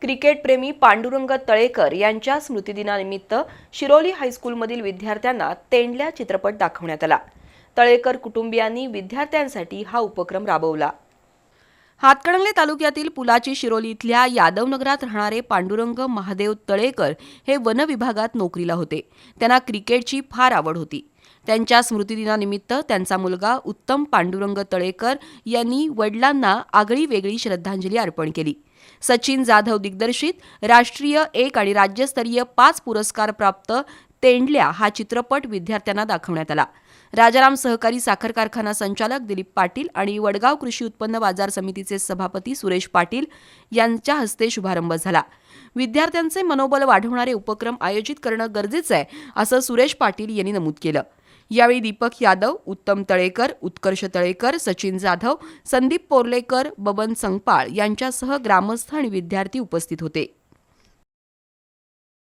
क्रिकेटप्रेमी पांडुरंग तळेकर यांच्या स्मृतिदिनानिमित्त शिरोली हायस्कूलमधील विद्यार्थ्यांना तेंडल्या चित्रपट दाखवण्यात आला. तळेकर कुटुंबियांनी विद्यार्थ्यांसाठी हा उपक्रम राबवला. हातकणंगले तालुक्यातील पुलाची शिरोली इथल्या यादवनगरात राहणारे पांडुरंग महादेव तळेकर हे वन विभागात नोकरीला होते. त्यांना क्रिकेटची फार आवड होती. त्यांच्या स्मृतिदिनानिमित्त त्यांचा मुलगा उत्तम पांडुरंग तळेकर यांनी वडिलांना आगळी वेगळी श्रद्धांजली अर्पण केली. सचिन जाधव दिग्दर्शित राष्ट्रीय एक आणि राज्यस्तरीय पाच पुरस्कार प्राप्त तेंडल्या हा चित्रपट विद्यार्थ्यांना दाखवण्यात आला. राजाराम सहकारी साखर कारखाना संचालक दिलीप पाटील आणि वडगाव कृषी उत्पन्न बाजार समितीचे सभापती सुरेश पाटील यांच्या हस्ते शुभारंभ झाला. विद्यार्थ्यांचे मनोबल वाढवणारे उपक्रम आयोजित करणं गरजेचं आहे असं सुरेश पाटील यांनी नमूद केलं. यावेळी दीपक यादव उत्तम तळेकर उत्कर्ष तळेकर सचिन जाधव संदीप पोर्लेकर बबन संगपाळ यांच्यासह ग्रामस्थ आणि विद्यार्थी उपस्थित होते.